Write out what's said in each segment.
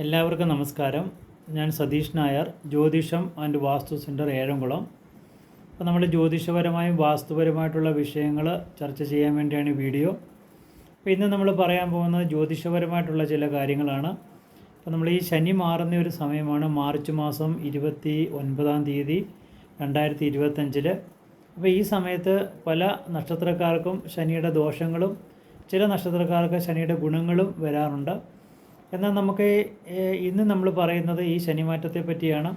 എല്ലാവർക്കും നമസ്കാരം. ഞാൻ സതീഷ് നായർ ജ്യോതിഷം ആൻഡ് വാസ്തു സെന്റർ ഏഴംകുളം. അപ്പോൾ നമ്മൾ ജ്യോതിഷപരമായും വാസ്തുപരമായിട്ടുള്ള വിഷയങ്ങൾ ചർച്ച ചെയ്യാൻ വേണ്ടിയാണ് വീഡിയോ. അപ്പോൾ ഇന്ന് നമ്മൾ പറയാൻ പോകുന്നത് ജ്യോതിഷപരമായിട്ടുള്ള ചില കാര്യങ്ങളാണ്. അപ്പോൾ നമ്മൾ ഈ ശനി മാറുന്ന ഒരു സമയമാണ് മാർച്ച് മാസം ഇരുപത്തി ഒൻപതാം തീയതി രണ്ടായിരത്തി ഇരുപത്തഞ്ചിൽ അപ്പോൾ ഈ സമയത്ത് പല നക്ഷത്രക്കാർക്കും ശനിയുടെ ദോഷങ്ങളും ചില നക്ഷത്രക്കാർക്ക് ശനിയുടെ ഗുണങ്ങളും വരാറുണ്ട്. എന്നാൽ നമുക്ക് ഇന്ന് നമ്മൾ പറയുന്നത് ഈ ശനിമാറ്റത്തെ പറ്റിയാണ്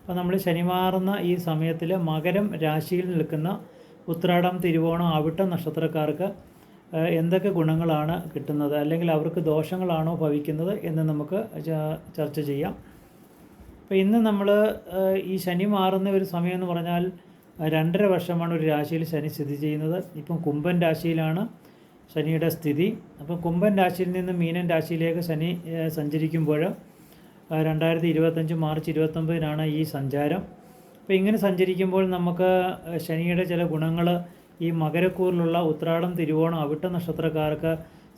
അപ്പോൾ നമ്മൾ ശനി മാറുന്ന ഈ സമയത്തിൽ മകരം രാശിയിൽ നിൽക്കുന്ന ഉത്രാടം തിരുവോണം അവിട്ടം നക്ഷത്രക്കാർക്ക് എന്തൊക്കെ ഗുണങ്ങളാണ് കിട്ടുന്നത്? അല്ലെങ്കിൽ അവർക്ക് ദോഷങ്ങളാണോ ഭവിക്കുന്നത് എന്ന് നമുക്ക് ചർച്ച ചെയ്യാം. അപ്പോൾ ഇന്ന് നമ്മൾ ഈ ശനി മാറുന്ന ഒരു സമയം എന്ന് പറഞ്ഞാൽ രണ്ടര വർഷമാണ് ഒരു രാശിയിൽ ശനി സ്ഥിതി ചെയ്യുന്നത്. ഇപ്പം കുംഭൻ രാശിയിലാണ്. ശനിയുടെ സ്ഥിതി. അപ്പോൾ കുംഭൻ രാശിയിൽ നിന്ന് മീനൻ രാശിയിലേക്ക് ശനി സഞ്ചരിക്കുമ്പോൾ രണ്ടായിരത്തി ഇരുപത്തഞ്ച് മാർച്ച് ഇരുപത്തൊമ്പതിനാണ് ഈ സഞ്ചാരം. അപ്പോൾ ഇങ്ങനെ സഞ്ചരിക്കുമ്പോൾ നമുക്ക് ശനിയുടെ ചില ഗുണങ്ങൾ ഈ മകരക്കൂറിലുള്ള ഉത്രാടം തിരുവോണം അവിട്ട നക്ഷത്രക്കാർക്ക്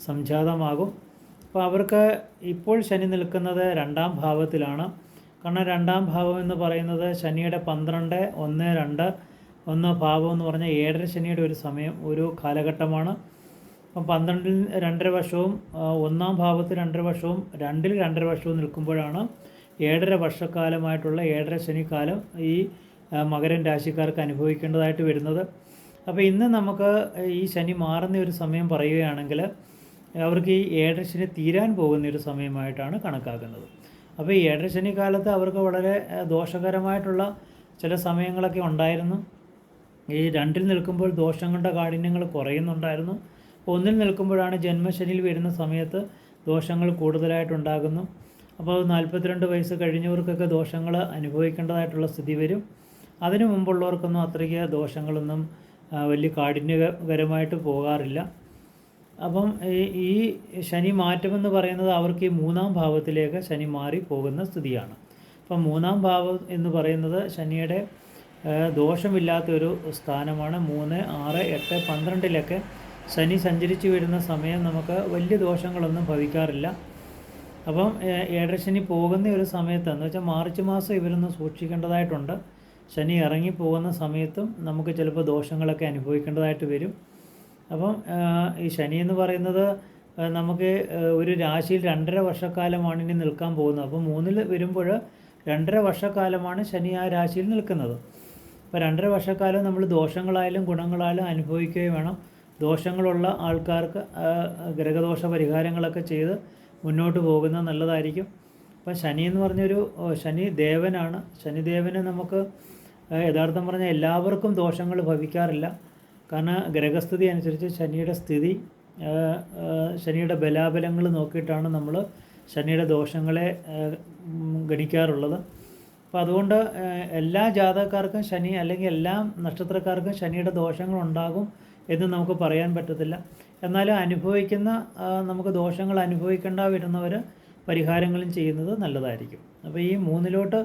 സംജാതമാകും. അപ്പോൾ അവർക്ക് ഇപ്പോൾ ശനി നിൽക്കുന്നത് രണ്ടാം ഭാവത്തിലാണ്. കാരണം രണ്ടാം ഭാവം എന്ന് പറയുന്നത് ശനിയുടെ പന്ത്രണ്ട് ഒന്ന് രണ്ട് ഒന്ന് ഭാവം എന്ന് പറഞ്ഞാൽ ഏഴര ശനിയുടെ ഒരു സമയം ഒരു കാലഘട്ടമാണ്. അപ്പം പന്ത്രണ്ടിൽ രണ്ടര വർഷവും ഒന്നാം ഭാവത്തിൽ രണ്ടര വർഷവും രണ്ടിൽ രണ്ടര വർഷവും നിൽക്കുമ്പോഴാണ് ഏഴര വർഷക്കാലമായിട്ടുള്ള ഏഴര ശനിക്കാലം ഈ മകരൻ രാശിക്കാർക്ക് അനുഭവിക്കേണ്ടതായിട്ട് വരുന്നത്. അപ്പോൾ ഇന്ന് നമുക്ക് ഈ ശനി മാറുന്ന ഒരു സമയം പറയുകയാണെങ്കിൽ അവർക്ക് ഈ ഏഴര ശനി തീരാൻ പോകുന്ന ഒരു സമയമായിട്ടാണ് കണക്കാക്കുന്നത്. അപ്പോൾ ഈ ഏഴര ശനി കാലത്ത് അവർക്ക് വളരെ ദോഷകരമായിട്ടുള്ള ചില സമയങ്ങളൊക്കെ ഉണ്ടായിരുന്നു. ഈ രണ്ടിൽ നിൽക്കുമ്പോൾ ദോഷങ്ങളുടെ കാഠിന്യങ്ങൾ കുറയുന്നുണ്ടായിരുന്നു. ഒന്നിൽ നിൽക്കുമ്പോഴാണ് ജന്മശനിയിൽ വരുന്ന സമയത്ത് ദോഷങ്ങൾ കൂടുതലായിട്ടുണ്ടാകുന്നു. അപ്പോൾ നാൽപ്പത്തിരണ്ട് വയസ്സ് കഴിഞ്ഞവർക്കൊക്കെ ദോഷങ്ങൾ അനുഭവിക്കേണ്ടതായിട്ടുള്ള സ്ഥിതി വരും. അതിനു മുമ്പുള്ളവർക്കൊന്നും അത്രയ്ക്ക് ദോഷങ്ങളൊന്നും വലിയ കാഠിന്യകരമായിട്ട് പോകാറില്ല. അപ്പം ഈ- ശനി മാറ്റമെന്ന് പറയുന്നത് അവർക്ക് ഈ മൂന്നാം ഭാവത്തിലേക്ക് ശനി മാറി പോകുന്ന സ്ഥിതിയാണ്. അപ്പം മൂന്നാം ഭാവം എന്ന് പറയുന്നത് ശനിയുടെ ദോഷമില്ലാത്തൊരു സ്ഥാനമാണ്. മൂന്ന് ആറ് എട്ട് പന്ത്രണ്ടിലൊക്കെ ശനി സഞ്ചരിച്ചു വരുന്ന സമയം നമുക്ക് വലിയ ദോഷങ്ങളൊന്നും ഭവിക്കാറില്ല. അപ്പം ഏഴരശനി ഏഴര ശനി പോകുന്ന ഒരു സമയത്ത് എന്ന് വെച്ചാൽ മാർച്ച് മാസം ഇവരൊന്ന് സൂക്ഷിക്കേണ്ടതായിട്ടുണ്ട്. ശനി ഇറങ്ങി പോകുന്ന സമയത്തും നമുക്ക് ചിലപ്പോൾ ദോഷങ്ങളൊക്കെ അനുഭവിക്കേണ്ടതായിട്ട് വരും. അപ്പം ഈ ശനി എന്ന് പറയുന്നത് നമുക്ക് ഒരു രാശിയിൽ രണ്ടര വർഷക്കാലമാണ് ഇനി നിൽക്കാൻ പോകുന്നത്. അപ്പോൾ മൂന്നിൽ വരുമ്പോൾ രണ്ടര വർഷക്കാലമാണ് ശനി ആ രാശിയിൽ നിൽക്കുന്നത്. അപ്പോൾ രണ്ടര വർഷക്കാലം നമ്മൾ ദോഷങ്ങളായാലും ഗുണങ്ങളായാലും അനുഭവിക്കുകയും വേണം. ദോഷങ്ങളുള്ള ആൾക്കാർക്ക് ഗ്രഹദോഷ പരിഹാരങ്ങളൊക്കെ ചെയ്ത് മുന്നോട്ട് പോകുന്നത് നല്ലതായിരിക്കും. അപ്പം ശനി എന്ന് പറഞ്ഞൊരു ശനി ദേവനാണ്. ശനിദേവനെ നമുക്ക് യഥാർത്ഥം പറഞ്ഞാൽ എല്ലാവർക്കും ദോഷങ്ങൾ ഭവിക്കാറില്ല. കാരണം ഗ്രഹസ്ഥിതി അനുസരിച്ച് ശനിയുടെ സ്ഥിതി ശനിയുടെ ബലാബലങ്ങൾ നോക്കിയിട്ടാണ് നമ്മൾ ശനിയുടെ ദോഷങ്ങളെ ഗണിക്കാറുള്ളത്. അപ്പോൾ അതുകൊണ്ട് എല്ലാ ജാതക്കാർക്കും ശനി അല്ലെങ്കിൽ എല്ലാ നക്ഷത്രക്കാർക്കും ശനിയുടെ ദോഷങ്ങൾ ഉണ്ടാകും. എന്ന് നമുക്ക് പറയാൻ പറ്റത്തില്ല. എന്നാലും അനുഭവിക്കുന്ന നമുക്ക് ദോഷങ്ങൾ അനുഭവിക്കേണ്ട വരുന്നവർ പരിഹാരങ്ങളും ചെയ്യുന്നത് നല്ലതായിരിക്കും. അപ്പോൾ ഈ മൂന്നിലോട്ട്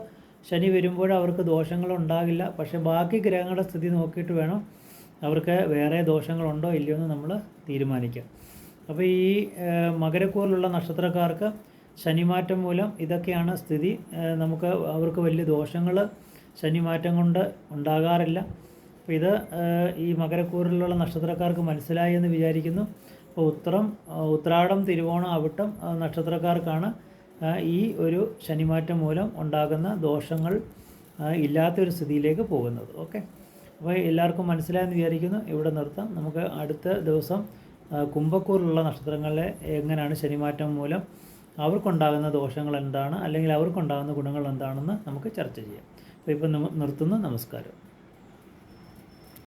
ശനി വരുമ്പോൾ അവർക്ക് ദോഷങ്ങൾ ഉണ്ടാകില്ല. പക്ഷേ ബാക്കി ഗ്രഹങ്ങളുടെ സ്ഥിതി നോക്കിയിട്ട് വേണം അവർക്ക് വേറെ ദോഷങ്ങളുണ്ടോ ഇല്ലയോ എന്ന് നമ്മൾ തീരുമാനിക്കാം. അപ്പോൾ ഈ മകരക്കൂറിലുള്ള നക്ഷത്രക്കാർക്ക് ശനിമാറ്റം മൂലം ഇതൊക്കെയാണ് സ്ഥിതി. നമുക്ക് അവർക്ക് വലിയ ദോഷങ്ങൾ ശനിമാറ്റം കൊണ്ട് ഉണ്ടാകാറില്ല. അപ്പോൾ ഇത് ഈ മകരക്കൂറിലുള്ള നക്ഷത്രക്കാർക്ക് മനസ്സിലായി എന്ന് വിചാരിക്കുന്നു. അപ്പോൾ ഉത്രം ഉത്രാടം തിരുവോണം അവിട്ടം നക്ഷത്രക്കാർക്കാണ് ഈ ഒരു ശനിമാറ്റം മൂലം ഉണ്ടാകുന്ന ദോഷങ്ങൾ ഇല്ലാത്തൊരു സ്ഥിതിയിലേക്ക് പോകുന്നത്. ഓക്കെ? അപ്പോൾ എല്ലാവർക്കും മനസ്സിലായെന്ന് വിചാരിക്കുന്നു. ഇവിടെ നിർത്താം. നമുക്ക് അടുത്ത ദിവസം കുംഭക്കൂറിലുള്ള നക്ഷത്രങ്ങളെ എങ്ങനെയാണ് ശനിമാറ്റം മൂലം അവർക്കുണ്ടാകുന്ന ദോഷങ്ങൾ എന്താണ്? അല്ലെങ്കിൽ അവർക്കുണ്ടാകുന്ന ഗുണങ്ങൾ എന്താണെന്ന് നമുക്ക് ചർച്ച ചെയ്യാം. അപ്പോൾ ഇപ്പം നിർത്തുന്നു. നമസ്കാരം.